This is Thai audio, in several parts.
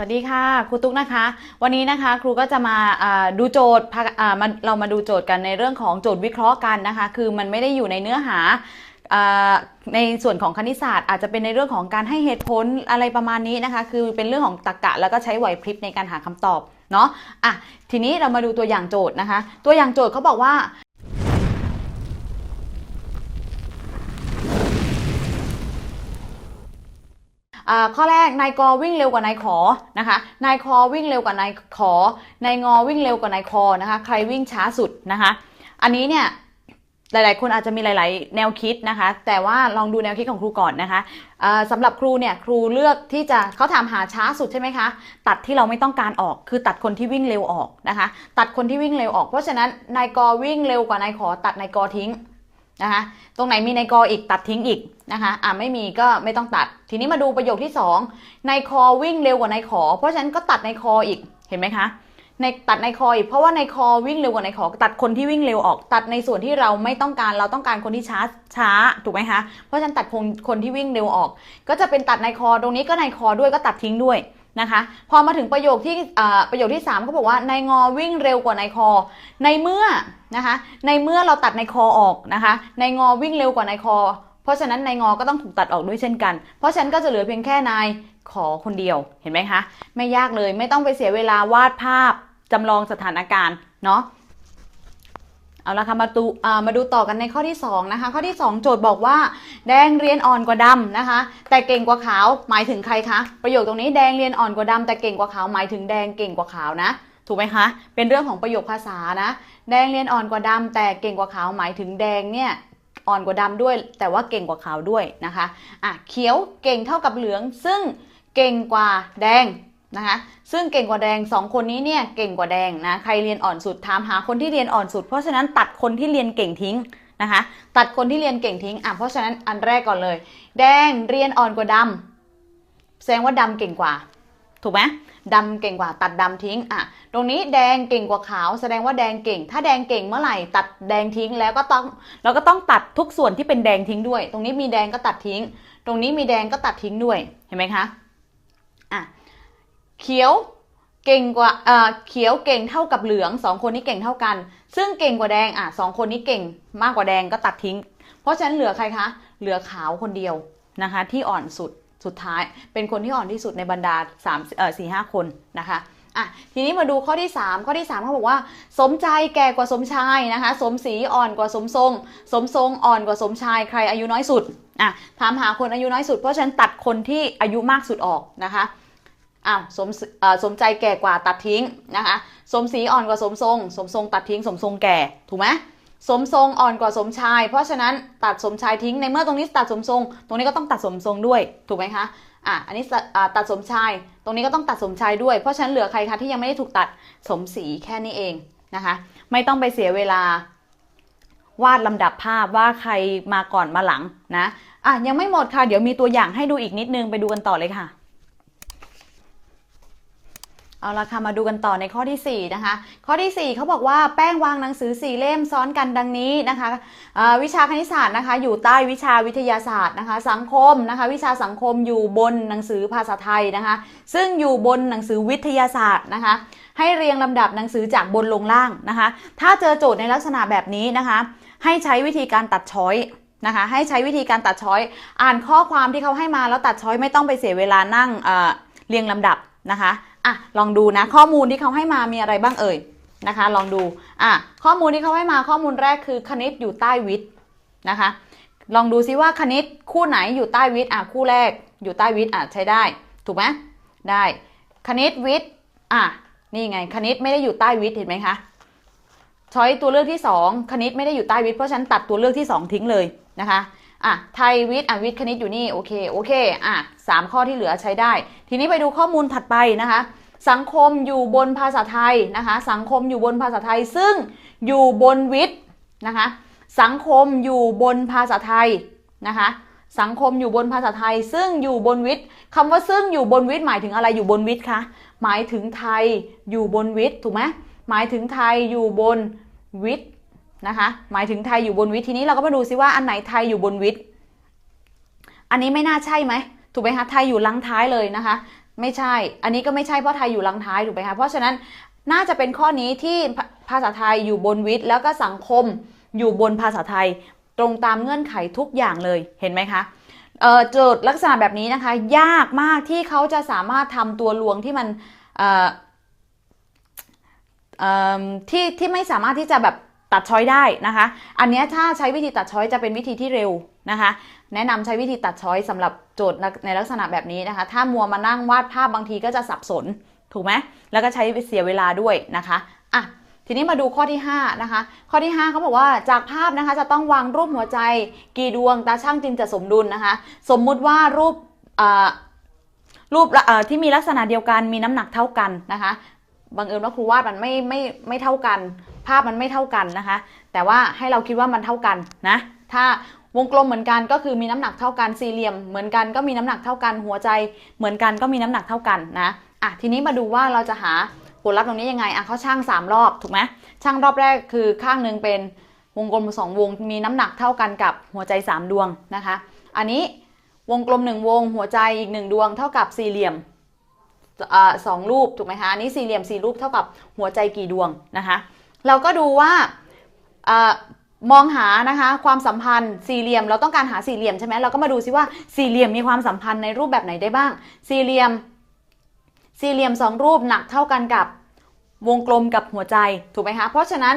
สวัสดีค่ะครูตุ๊กนะคะ วันนี้นะคะครูก็จะมาดูโจทย์เรามาดูโจทย์กันในเรื่องของโจทย์วิเคราะห์กันนะคะ คือมันไม่ได้อยู่ในเนื้อหาอ่าในส่วนของคณิตศาสตร์อาจจะเป็นในเรื่องของการให้เหตุผลอะไรประมาณนี้นะคะ คือเป็นเรื่องของตรรกะแล้วก็ใช้ไหวพริบในการหาคำตอบเนาะอะทีนี้เรามาดูตัวอย่างโจทย์นะคะ ตัวอย่างโจทย์เขาบอกว่า ข้อแรกนายกอวิ่งเร็วกว่านายขอนะคะนายคอวิ่งเร็วกว่านายขอนายงอวิ่งเร็วกว่านายคอนะคะใครวิ่งช้าสุดนะคะอันนี้เนี่ยหลาย ๆ คนอาจจะมีหลาย ๆ แนวคิดนะคะ แต่ว่าลองดูแนวคิดของครูก่อนนะคะอ่าสำหรับครูเนี่ยครูเลือกที่จะเขาถามหาช้าสุดใช่ไหมคะ ตัดที่เราไม่ต้องการออก คือตัดคนที่วิ่งเร็วออกนะคะ ตัดคนที่วิ่งเร็วออก เพราะฉะนั้นนายกอวิ่งเร็วกว่านายขอตัดนายกอทิ้ง นะคะ ตรงไหนมีในกออีกตัดทิ้งอีกนะคะ อ่าไม่มีก็ไม่ต้องตัด ทีนี้มาดูประโยคที่ 2 ในคอวิ่งเร็วกว่าในขอ เพราะฉะนั้นก็ตัดในคออีก เห็นไหมคะ ในตัดในคออีก เพราะว่าในคอวิ่งเร็วกว่าในขอ ตัดคนที่วิ่งเร็วออก ตัดในส่วนที่เราไม่ต้องการ เราต้องการคนที่ช้า ช้า ถูกไหมคะ เพราะฉะนั้นตัดคนคนที่วิ่งเร็วออก ก็จะเป็นตัดในคอ ตรงนี้ก็ในคอด้วยก็ตัดทิ้งด้วย นะคะ พอมาถึงประโยคที่อ่าประโยคที่3เขาบอกว่าในงอวิ่งเร็วกว่าในคอ ในเมื่อนะคะ ในเมื่อเราตัดในคอออกนะคะในงอวิ่งเร็วกว่าในคอ เพราะฉะนั้นในงอก็ต้องถูกตัดออกด้วยเช่นกัน เพราะฉะนั้นก็จะเหลือเพียงแค่นายขอคนเดียวเห็นไหมคะ ไม่ยากเลยไม่ต้องไปเสียเวลาวาดภาพจำลองสถานการณ์เนาะ เอาละค่ะมาดูมาดูต่อกันในข้อที่2นะคะข้อที่ 2 โจทย์บอกว่า แดงเรียนอ่อนกว่าดำนะคะ แต่เก่งกว่าขาวหมายถึงใครคะประโยคตรงนี้แดงเรียนอ่อนกว่าดำแต่เก่งกว่าขาวหมายถึงแดงเก่งกว่าขาวนะถูกไหมคะเป็นเรื่องของประโยคภาษานะแดงเรียนอ่อนกว่าดำแต่เก่งกว่าขาวหมายถึงแดงเนี่ยอ่อนกว่าดำด้วย แต่ว่าเก่งกว่าขาวด้วยนะคะอะเขียวเก่งเท่ากับเหลือง ซึ่งเก่งกว่าแดง นะคะซึ่งเก่งกว่าแดงสองคนนี้เนี่ยเก่งกว่าแดงนะใครเรียนอ่อนสุดถามหาคนที่เรียนอ่อนสุด เพราะฉะนั้นตัดคนที่เรียนเก่งทิ้งนะคะตัดคนที่เรียนเก่งทิ้งอะเพราะฉะนั้นอันแรกก่อนเลย แดงเรียนอ่อนกว่าดำแสดงว่าดำเก่งกว่า ถูกไหมดำเก่งกว่า ตัดดำทิ้งอะตรงนี้แดงเก่งกว่าขาว แสดงว่าแดงเก่ง ถ้าแดงเก่งเมื่อไหร่ ตัดแดงทิ้งแล้วก็ต้องเราก็ต้องตัดทุกส่วนที่เป็นแดงทิ้งด้วย ตรงนี้มีแดงก็ตัดทิ้ง ตรงนี้มีแดงก็ตัดทิ้งด้วยเห็นไหมคะอะ เขียวเก่งกว่าเอ่อเขียวเก่งเท่ากับเหลืองสองคนนี้เก่งเท่ากัน ซึ่งเก่งกว่าแดงอะสองคนนี้เก่งมากกว่าแดงก็ตัดทิ้ง เพราะฉะนั้นเหลือใครคะ เหลือขาวคนเดียวนะคะ ที่อ่อนสุดสุดท้ายเป็นคนที่อ่อนที่สุดในบรรดา3เอ่อ4 5คนนะคะอะทีนี้มาดูข้อที่ 3 ข้อที่3เขาบอกว่า สมใจแก่กว่าสมชายนะคะ สมศรีอ่อนกว่าสมทรง สมทรงอ่อนกว่าสมชายใครอายุน้อยสุดอะถามหาคนอายุน้อยสุด เพราะฉะนั้นตัดคนที่อายุมากสุดออกนะคะ อ้าวสมสมใจแก่กว่าตัดทิ้งนะคะ สมศรีอ่อนกว่าสมทรง สมทรงตัดทิ้ง สมทรงแก่ ถูกไหมสมทรงอ่อนกว่าสมชาย เพราะฉะนั้นตัดสมชายทิ้ง ในเมื่อตรงนี้ตัดสมทรง ตรงนี้ก็ต้องตัดสมทรงด้วย ถูกไหมคะ อะ อันนี้ตัดสมชาย ตรงนี้ก็ต้องตัดสมชายด้วย เพราะฉะนั้นเหลือใครคะที่ยังไม่ได้ถูกตัดสมศรีแค่นี้เองนะคะ ไม่ต้องไปเสียเวลาวาดลำดับภาพว่าใครมาก่อนมาหลังนะ อะยังไม่หมดค่ะ เดี๋ยวมีตัวอย่างให้ดูอีกนิดนึงไปดูกันต่อเลยค่ะ เอาละค่ะมาดูกันต่อในข้อที่ 4 นะคะ ข้อที่ 4เขาบอกว่าแป้งวางหนังสือ4เล่มซ้อนกันดังนี้นะคะวิชาคณิตศาสตร์นะคะ อยู่ใต้วิชาวิทยาศาสตร์นะคะ สังคมนะคะ วิชาสังคมอยู่บนหนังสือภาษาไทยนะคะ ซึ่งอยู่บนหนังสือวิทยาศาสตร์นะคะ ให้เรียงลำดับหนังสือจากบนลงล่างนะคะ ถ้าเจอโจทย์ในลักษณะแบบนี้นะคะ ให้ใช้วิธีการตัดช้อยนะคะ ให้ใช้วิธีการตัดช้อยอ่านข้อความที่เขาให้มาแล้วตัดช้อยไม่ต้องไปเสียเวลานั่งเเรียงลำดับนะคะ อะลองดูนะข้อมูลที่เขาให้มามีอะไรบ้างเอ่ยนะคะ ลองดูอะข้อมูลที่เขาให้มาข้อมูลแรกคือคณิตอยู่ใต้วิทย์นะคะ ลองดูซิว่าคณิตคู่ไหนอยู่ใต้วิทย์อะคู่แรกอยู่ใต้วิทย์อะใช้ได้ ถูกไหมได้คณิตวิทย์อะนี่ไงคณิตไม่ได้อยู่ใต้วิทย์เห็นไหมคะช้อยตัวเลือกที่ 2 คณิตไม่ได้อยู่ใต้วิทย์เพราะฉันตัดตัวเลือกที่ 2 ทิ้งเลยนะคะอะไทยวิทย์อะวิทย์คณิตอยู่นี่โอเคโอเคอะสามข้อที่เหลือใช้ได้ ทีนี้ไปดูข้อมูลถัดไปนะคะ สังคมอยู่บนภาษาไทยนะคะ สังคมอยู่บนภาษาไทย ซึ่งอยู่บนวิทย์นะคะ สังคมอยู่บนภาษาไทยนะคะ สังคมอยู่บนภาษาไทย ซึ่งอยู่บนวิทย์คำว่าซึ่งอยู่บนวิทย์หมายถึงอะไรอยู่บนวิทย์คะหมายถึงไทยอยู่บนวิทย์ถูกไหมหมายถึงไทยอยู่บนวิทย์นะคะหมายถึงไทยอยู่บนวิทย์ทีนี้เราก็มาดูซิว่าอันไหนไทยอยู่บนวิทย์อันนี้ไม่น่าใช่ไหมถูกไหมคะไทยอยู่ลังท้ายเลยนะคะ ไม่ใช่ อันนี้ก็ไม่ใช่เพราะไทยอยู่ลังท้ายถูกไหมคะ เพราะฉะนั้นน่าจะเป็นข้อนี้ที่ภาษาไทยอยู่บนวิทย์ แล้วก็สังคมอยู่บนภาษาไทยตรงตามเงื่อนไขทุกอย่างเลยเห็นไหมคะเอ่อโจทย์ลักษณะแบบนี้นะคะ ยากมากที่เขาจะสามารถทำตัวลวงที่มันที่ที่ไม่สามารถที่จะแบบ ตัดช้อยได้นะคะ อันนี้ถ้าใช้วิธีตัดช้อยจะเป็นวิธีที่เร็วนะคะ แนะนำใช้วิธีตัดช้อยสำหรับโจทย์ในลักษณะแบบนี้นะคะ ถ้ามัวมานั่งวาดภาพบางทีก็จะสับสนถูกไหมแล้วก็ใช้เสียเวลาด้วยนะคะอะทีนี้มาดูข้อที่ 5 นะคะ ข้อที่ 5เขาบอกว่าจากภาพนะคะจะต้องวางรูปหัวใจ กี่ดวงตาช่างจึงจะสมดุลนะคะ สมมุติว่ารูปอ่ารูปเอ่อที่มีลักษณะเดียวกันมีน้ำหนักเท่ากันนะคะบังเอิญว่าครูวาดมันไม่ไม่ไม่เท่ากัน ภาพมันไม่เท่ากันนะคะ แต่ว่าให้เราคิดว่ามันเท่ากันนะ ถ้าวงกลมเหมือนกันก็คือมีน้ำหนักเท่ากันสี่เหลี่ยม เหมือนกันก็มีน้ำหนักเท่ากันหัวใจเหมือนกันก็มีน้ำหนักเท่ากันนะอะทีนี้มาดูว่าเราจะหาผลลัพธ์ตรงนี้ยังไงอะเขาช่างสามรอบถูกไหมช่างรอบแรกคือข้างหนึ่งเป็นวงกลมสองวง มีน้ำหนักเท่ากันกับหัวใจสามดวงนะคะ อันนี้วงกลมหนึ่งวง หัวใจอีกหนึ่งดวงเท่ากับสี่เหลี่ยมอ่าสองรูปถูกไหมคะอันนี้สี่เหลี่ยมสี่รูปเท่ากับหัวใจกี่ดวงนะคะ เราก็ดูว่าอมองหานะคะความสัมพันธ์สี่เหลี่ยมเราต้องการหาสี่เหลี่ยมใช่ไหมเราก็มาดูซิว่าสี่เหลี่ยมมีความสัมพันธ์ในรูปแบบไหนได้บ้าง สี่เหลี่ยม สี่เหลี่ยมสองรูปหนักเท่ากันกับวงกลมกับหัวใจถูกไหมคะเพราะฉะนั้น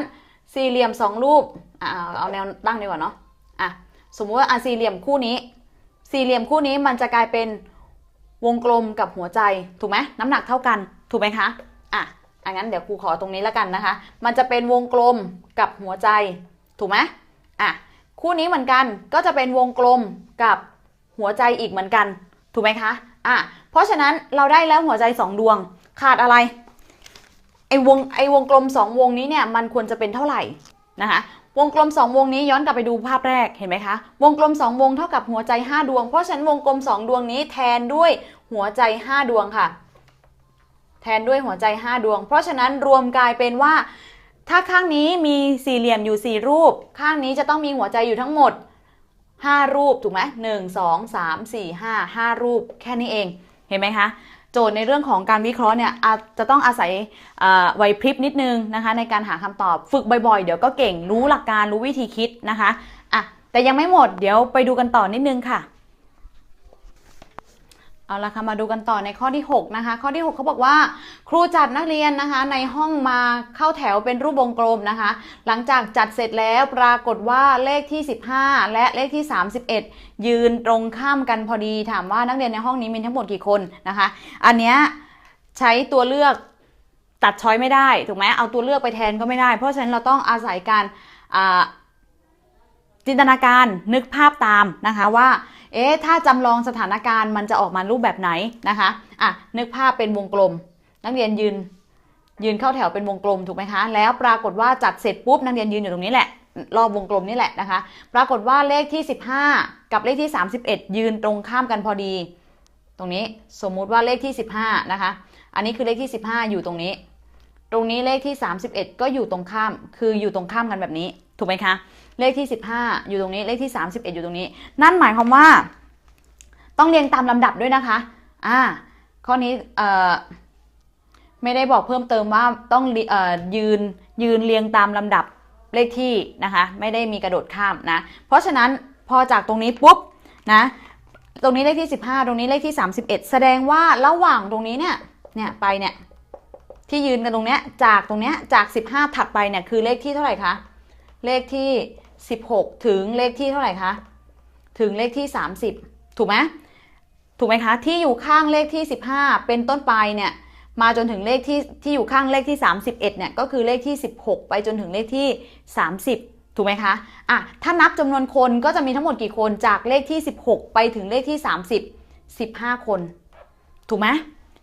สี่เหลี่ยมสองรูปอเอาแนวตั้งดีกว่าเนาะอะสมมุติว่าสี่เหลี่ยมคู่นี้ สี่เหลี่ยมคู่นี้มันจะกลายเป็นวงกลมกับหัวใจถูกไหมน้ำหนักเท่ากันถูกไหมคะ อะอังั้นเดี๋ยวครูขอตรงนี้แล้วกันนะคะ มันจะเป็นวงกลมกับหัวใจ ถูกไหมอะ คู่นี้เหมือนกัน ก็จะเป็นวงกลมกับหัวใจอีกเหมือนกัน ถูกไหมคะ อะ เพราะฉะนั้นเราได้แล้วหัวใจสองดวง ขาดอะไร ไอ้วง ไอ้วงกลมสองวงนี้เนี่ย มันควรจะเป็นเท่าไหร่นะคะ วงกลมสองวงนี้ย้อนกลับไปดูภาพแรก เห็นไหมคะ วงกลมสองวงเท่ากับหัวใจห้าดวง เพราะฉะนั้นวงกลมสองดวงนี้แทนด้วยหัวใจห้าดวงค่ะ แทนด้วยหัวใจ 5 ดวง เพราะฉะนั้นรวมกลายเป็นว่า ถ้าข้างนี้มีสี่เหลี่ยมอยู่ 4 รูป ข้างนี้จะต้องมีหัวใจอยู่ทั้งหมด 5 รูปถูกไหมหนึ่งสองสามสี่ห้าห้ารูปแค่นี้เองเห็นไหมคะโจทย์ในเรื่องของการวิเคราะห์เนี่ยอาจจะต้องอาศัยไหวพริบนิดนึงนะคะในการหาคำตอบฝึกบ่อยๆ เดี๋ยวก็เก่งรู้หลักการรู้วิธีคิดนะคะอะแต่ยังไม่หมดเดี๋ยวไปดูกันต่อนิดนึงค่ะ เอาละค่ะมาดูกันต่อในข้อที่ 6 นะคะ ข้อที่ 6เขาบอกว่า ครูจัดนักเรียนนะคะ ในห้องมาเข้าแถวเป็นรูปวงกลมนะคะ หลังจากจัดเสร็จแล้วปรากฏว่าเลขที่ 15 และเลขที่ 31 ยืนตรงข้ามกันพอดีถามว่านักเรียนในห้องนี้มีทั้งหมดกี่คนนะคะ อันเนี้ยใช้ตัวเลือกตัดช้อยไม่ได้ถูกไหมเอาตัวเลือกไปแทนก็ไม่ได้ เพราะฉะนั้นเราต้องอาศัยการ จินตนาการนึกภาพตามนะคะว่า เอ๊ะ ถ้าจำลองสถานการณ์มันจะออกมารูปแบบไหนนะคะ อะ นึกภาพเป็นวงกลม นักเรียนยืน ยืนเข้าแถวเป็นวงกลมถูกไหมคะ แล้วปรากฏว่าจัดเสร็จปุ๊บนักเรียนยืนอยู่ตรงนี้แหละ รอบวงกลมนี่แหละนะคะ ปรากฏว่าเลขที่ 15 กับเลขที่ 31 ยืนตรงข้ามกันพอดี ตรงนี้สมมุติว่าเลขที่ 15 นะคะ อันนี้คือเลขที่ 15 อยู่ตรงนี้ ตรงนี้เลขที่ 31 ก็อยู่ตรงข้าม คืออยู่ตรงข้ามกันแบบนี้ ถูกไหมคะ เลขที่ 15 อยู่ตรงนี้ เลขที่ 31 อยู่ตรงนี้ นั่นหมายความว่า ต้องเรียงตามลำดับด้วยนะคะ อ่า ข้อนี้เอ่อไม่ได้บอกเพิ่มเติมว่าต้องเอ่อยืนยืนเรียงตามลำดับเลขที่นะคะ ไม่ได้มีกระโดดข้ามนะ เพราะฉะนั้นพอจากตรงนี้ปุ๊บนะตรงนี้เลขที่ 15 ตรงนี้เลขที่ 31 แสดงว่าระหว่างตรงนี้เนี่ยเนี่ยไปเนี่ยที่ยืนกันตรงเนี้ยจากตรงเนี้ยจาก 15 ถัดไปเนี่ยคือเลขที่เท่าไหร่คะเลขที่ 16 ถึงเลขที่เท่าไหร่คะ ถึงเลขที่ 30 ถูกไหมถูกไหมคะ ที่อยู่ข้างเลขที่ 15 เป็นต้นไปเนี่ยมาจนถึงเลขที่ที่อยู่ข้างเลขที่ 31เนี่ยก็คือเลขที่ 16 ไปจนถึงเลขที่ 30 ถูกไหมคะอะถ้านับจำนวนคนก็จะมีทั้งหมดกี่คนจากเลขที่ 16 ไปถึงเลขที่ 30 15 คน ถูกไหม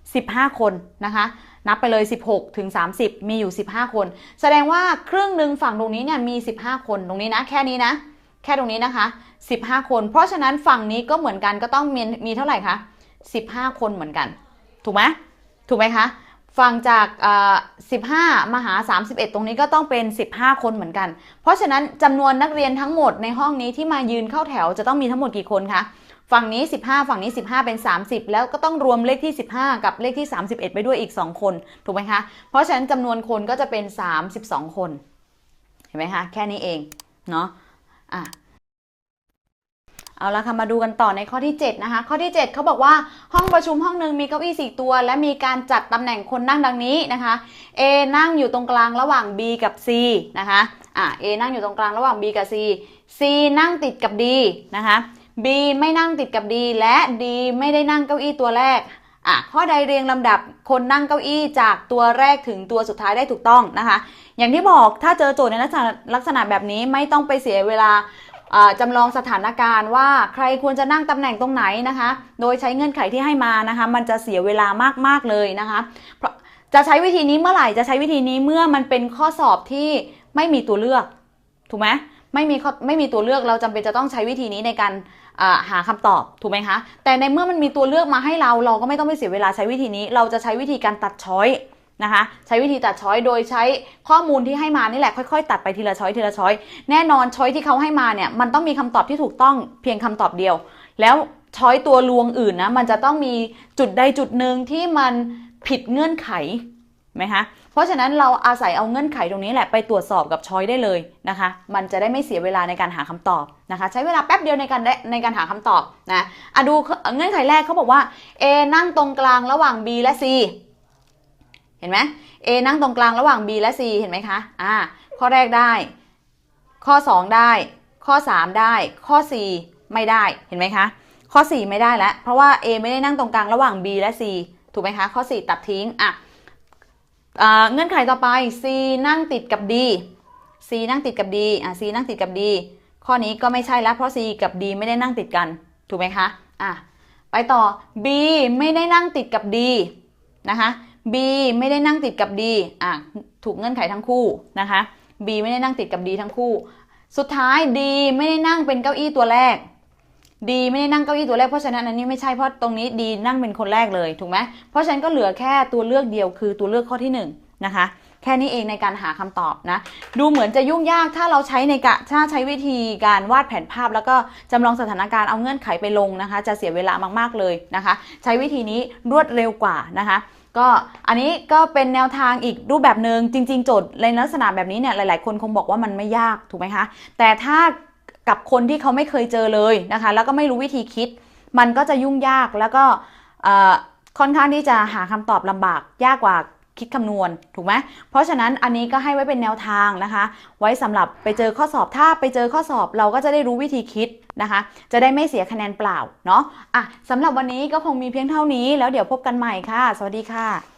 15 คนนะคะ นับไปเลย 16 ถึง 30 มีอยู่ 15 คน แสดงว่าครึ่งหนึ่งฝั่งตรงนี้เนี่ยมี 15 คนตรงนี้นะแค่นี้นะ แค่ตรงนี้นะคะ 15 คน เพราะฉะนั้นฝั่งนี้ก็เหมือนกันก็ต้องมีมีเท่าไหร่คะ 15 คนเหมือนกัน ถูกไหมถูกไหมคะฝั่งจาก 15 มาหา 31 ตรงนี้ก็ต้องเป็น 15 คนเหมือนกัน เพราะฉะนั้นจำนวนนักเรียนทั้งหมดในห้องนี้ที่มายืนเข้าแถวจะต้องมีทั้งหมดกี่คนคะ ฝั่งนี้ 15 ฝั่งนี้ 15 เป็น 30 แล้วก็ต้องรวมเลขที่ 15 กับเลขที่ 31 ไปด้วยอีก 2 คน ถูกไหมคะ เพราะฉะนั้นจำนวนคนก็จะเป็น 32 คน เห็นไหมคะ แค่นี้เอง เนาะอะเอาละค่ะมาดูกันต่อในข้อที่ 7 นะคะ ข้อที่ 7 เขาบอกว่าห้องประชุมห้องหนึ่งมีเก้าอี้ 4 ตัว และมีการจัดตำแหน่งคนนั่งดังนี้นะคะ A นั่งอยู่ตรงกลางระหว่าง B กับ C นะคะอะ A นั่งอยู่ตรงกลางระหว่าง B กับ C C นั่งติดกับ D นะคะ B ไม่นั่งติดกับ D และ D ไม่ได้นั่งเก้าอี้ตัวแรกอะข้อใดเรียงลำดับคนนั่งเก้าอี้จากตัวแรกถึงตัวสุดท้ายได้ถูกต้องนะคะ อย่างที่บอกถ้าเจอโจทย์ในลักษณะแบบนี้ไม่ต้องไปเสียเวลาจำลองสถานการณ์ว่าใครควรจะนั่งตำแหน่งตรงไหนนะคะ โดยใช้เงื่อนไขที่ให้มานะคะ มันจะเสียเวลามากๆเลยนะคะเพราะจะใช้วิธีนี้เมื่อไหร่จะใช้วิธีนี้เมื่อมันเป็นข้อสอบที่ไม่มีตัวเลือก ถูกไหมไม่มีข้อไม่มีตัวเลือกเราจำเป็นจะต้องใช้วิธีนี้ในการ หาคำตอบถูกไหมคะ แต่ในเมื่อมันมีตัวเลือกมาให้เราเราก็ไม่ต้องไปเสียเวลาใช้วิธีนี้ เราจะใช้วิธีการตัดช้อยนะคะใช้วิธีตัดช้อยโดยใช้ข้อมูลที่ให้มานี่แหละค่อยๆ ตัดไปทีละช้อยทีละช้อยแน่นอนช้อยที่เขาให้มาเนี่ยมันต้องมีคำตอบที่ถูกต้องเพียงคำตอบเดียว แล้วช้อยตัวลวงอื่นนะมันจะต้องมีจุดใดจุดหนึ่งที่มันผิดเงื่อนไข ไหมคะเพราะฉะนั้นเราอาศัยเอาเงื่อนไขตรงนี้แหละไปตรวจสอบกับช้อยได้เลยนะคะ มันจะได้ไม่เสียเวลาในการหาคำตอบนะคะ ใช้เวลาแป๊บเดียวในการในการหาคำตอบนะอะดูเงื่อนไขแรกเขาบอกว่า A นั่งตรงกลางระหว่าง B และ C เห็นไหม A นั่งตรงกลางระหว่าง B และ C เห็นไหมคะอ่าข้อแรกได้ ข้อ 2 ได้ ข้อ 3 ได้ ข้อ 4 ไม่ได้เห็นไหมคะข้อ 4 ไม่ได้แล้วเพราะว่า A ไม่ได้นั่งตรงกลางระหว่าง B และ C ถูกไหมคะ ข้อ 4 ตัดทิ้งอะ เงื่อนไขต่อไป C นั่งติดกับ D C นั่งติดกับ D อะ C นั่งติดกับ D ข้อนี้ก็ไม่ใช่แล้วเพราะ C กับ D ไม่ได้นั่งติดกัน ถูกไหมคะ อะ ไปต่อ B ไม่ได้นั่งติดกับ D นะคะ B ไม่ได้นั่งติดกับ D อะ ถูกเงื่อนไขทั้งคู่นะคะ B ไม่ได้นั่งติดกับ D ทั้งคู่ สุดท้าย D ไม่ได้นั่งเป็นเก้าอี้ตัวแรก D ไม่ได้นั่งเก้าอี้ตัวแรกเพราะฉะนั้นอันนี้ไม่ใช่เพราะตรงนี้ D นั่งเป็นคนแรกเลยถูกไหมเพราะฉะนั้นก็เหลือแค่ตัวเลือกเดียวคือตัวเลือกข้อที่หนึ่งนะคะแค่นี้เองในการหาคำตอบนะ ดูเหมือนจะยุ่งยากถ้าเราใช้ในกะถ้าใช้วิธีการวาดแผนภาพ แล้วก็จำลองสถานการณ์เอาเงื่อนไขไปลงนะคะ จะเสียเวลามากๆเลยนะคะ ใช้วิธีนี้รวดเร็วกว่านะคะก็อันนี้ก็เป็นแนวทางอีกรูปแบบหนึ่งจริง ๆ โจทย์ในลักษณะแบบนี้เนี่ยหลาย ๆ คนคงบอกว่ามันไม่ยากถูกไหมคะ แต่ถ้า กับคนที่เขาไม่เคยเจอเลยนะคะ แล้วก็ไม่รู้วิธีคิด มันก็จะยุ่งยากแล้วก็ค่อนข้างที่จะหาคำตอบลำบากยากกว่าคิดคำนวณถูกไหมเพราะฉะนั้นอันนี้ก็ให้ไว้เป็นแนวทางนะคะ ไว้สำหรับไปเจอข้อสอบถ้าไปเจอข้อสอบเราก็จะได้รู้วิธีคิดนะคะ จะได้ไม่เสียคะแนนเปล่าเนาะอะสำหรับวันนี้ก็คงมีเพียงเท่านี้ แล้วเดี๋ยวพบกันใหม่ค่ะ สวัสดีค่ะ